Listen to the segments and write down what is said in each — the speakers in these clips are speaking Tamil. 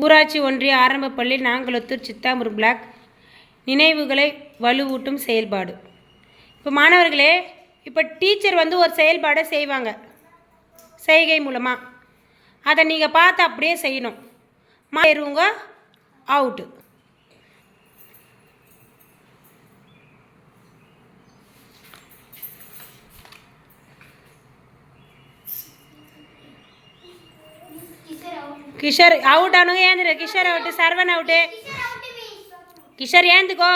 ஊராட்சி ஒன்றிய ஆரம்ப பள்ளி நாங்களொத்தூர் சித்தாமூர் பிளாக் நினைவுகளை வலுவூட்டும் செயல்பாடு. இப்போ மாணவர்களே இப்போ டீச்சர் வந்து ஒரு செயல்பாடை செய்வாங்க. செய்கை மூலமாக அதை நீங்கள் பார்த்து அப்படியே செய்யணும். மாறுவங்க அவுட்டு కిషోర్ అవుట్ అను ఏంద్ర కిషోర్ అవుట్ సర్వన్ అవుట్ కిషోర్ ఏందుకో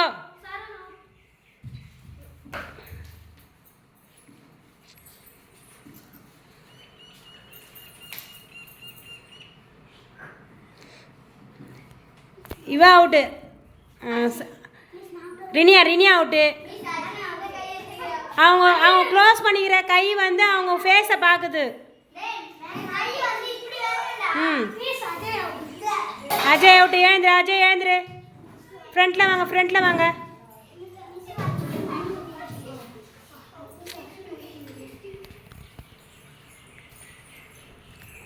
இவ அவுட்டு ரினியா ரினியா அவுட்டு அவங்க அவங்க க்ளோஸ் பண்ணிக்கிற கை வந்து அவங்க ஃபேஸை பார்க்குது ம் அஜய் விட்டு எழுந்துரு அஜய் எழுந்துரு ஃப்ரண்ட்டில் வாங்க ஃப்ரண்ட்டில் வாங்க.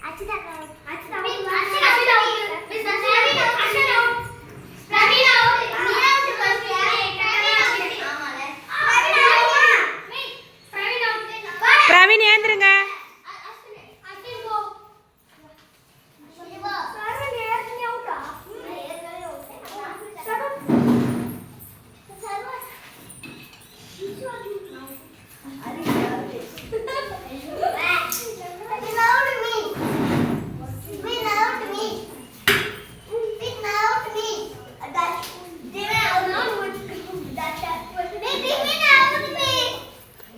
அச்சுதா அச்சுதா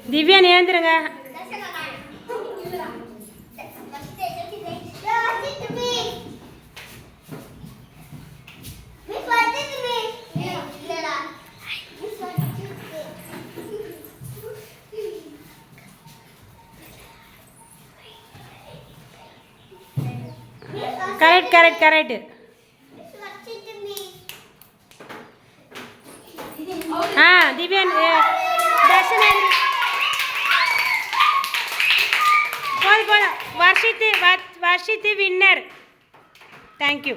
திவ்யா ஏந்துருங்க கரெக்ட் கரெக்ட் கரெக்ட் ஆ திவ்யா தர்ஷன் వర్షితి వర్షితి విన్నర్ థ్యాంక్ యూ